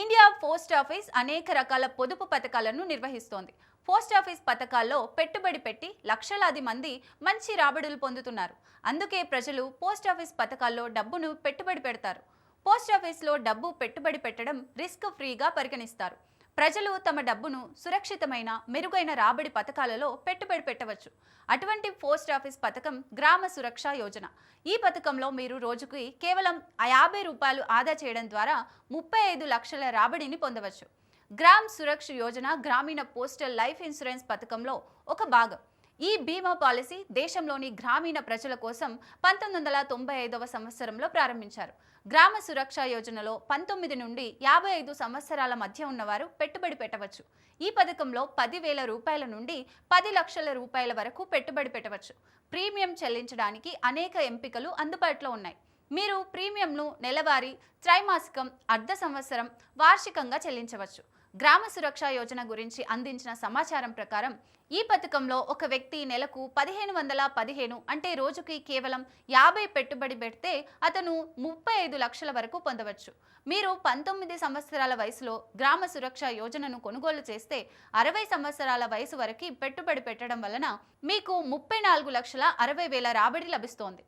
India post office అనేక రకాల పొదుపు పథకాలను నిర్వహిస్తోంది. పోస్ట్ ఆఫీస్ పథకాల్లో పెట్టుబడి పెట్టి లక్షలాది మంది మంచి రాబడులు పొందుతున్నారు. అందుకే ప్రజలు పోస్ట్ ఆఫీస్ పథకాల్లో డబ్బును పెట్టుబడి పెడతారు. పోస్ట్ ఆఫీస్లో డబ్బు పెట్టుబడి పెట్టడం రిస్క్ ఫ్రీగా పరిగణిస్తారు. ప్రజలు తమ డబ్బును సురక్షితమైన మెరుగైన రాబడి పథకాలలో పెట్టుబడి పెట్టవచ్చు. అటువంటి పోస్ట్ ఆఫీస్ పథకం గ్రామ సురక్ష యోజన. ఈ పథకంలో మీరు రోజుకి కేవలం యాభై రూపాయలు ఆదా చేయడం ద్వారా ముప్పై ఐదు లక్షల రాబడిని పొందవచ్చు. గ్రామ్ సురక్ష యోజన గ్రామీణ పోస్టల్ లైఫ్ ఇన్సూరెన్స్ పథకంలో ఒక భాగం. ఈ బీమా పాలసీ దేశంలోని గ్రామీణ ప్రజల కోసం పంతొమ్మిది వందల తొంభై ఐదవ సంవత్సరంలో ప్రారంభించారు. గ్రామ సురక్ష యోజనలో పంతొమ్మిది నుండి యాభై ఐదు సంవత్సరాల మధ్య ఉన్నవారు పెట్టుబడి పెట్టవచ్చు. ఈ పథకంలో పదివేల రూపాయల నుండి పది లక్షల రూపాయల వరకు పెట్టుబడి పెట్టవచ్చు. ప్రీమియం చెల్లించడానికి అనేక ఎంపికలు అందుబాటులో ఉన్నాయి. మీరు ప్రీమియంను నెలవారీ త్రైమాసికం అర్ధ సంవత్సరం వార్షికంగా చెల్లించవచ్చు. గ్రామ సురక్ష యోజన గురించి అందించిన సమాచారం ప్రకారం ఈ పథకంలో ఒక వ్యక్తి నెలకు పదిహేను వందల పదిహేను అంటే రోజుకి కేవలం యాభై పెట్టుబడి పెడితే అతను ముప్పై ఐదు లక్షల వరకు పొందవచ్చు. మీరు పంతొమ్మిది సంవత్సరాల వయసులో గ్రామ సురక్ష యోజనను కొనుగోలు చేస్తే అరవై సంవత్సరాల వయసు వరకు పెట్టుబడి పెట్టడం వలన మీకు ముప్పై నాలుగు లక్షల అరవై వేల రాబడి లభిస్తోంది.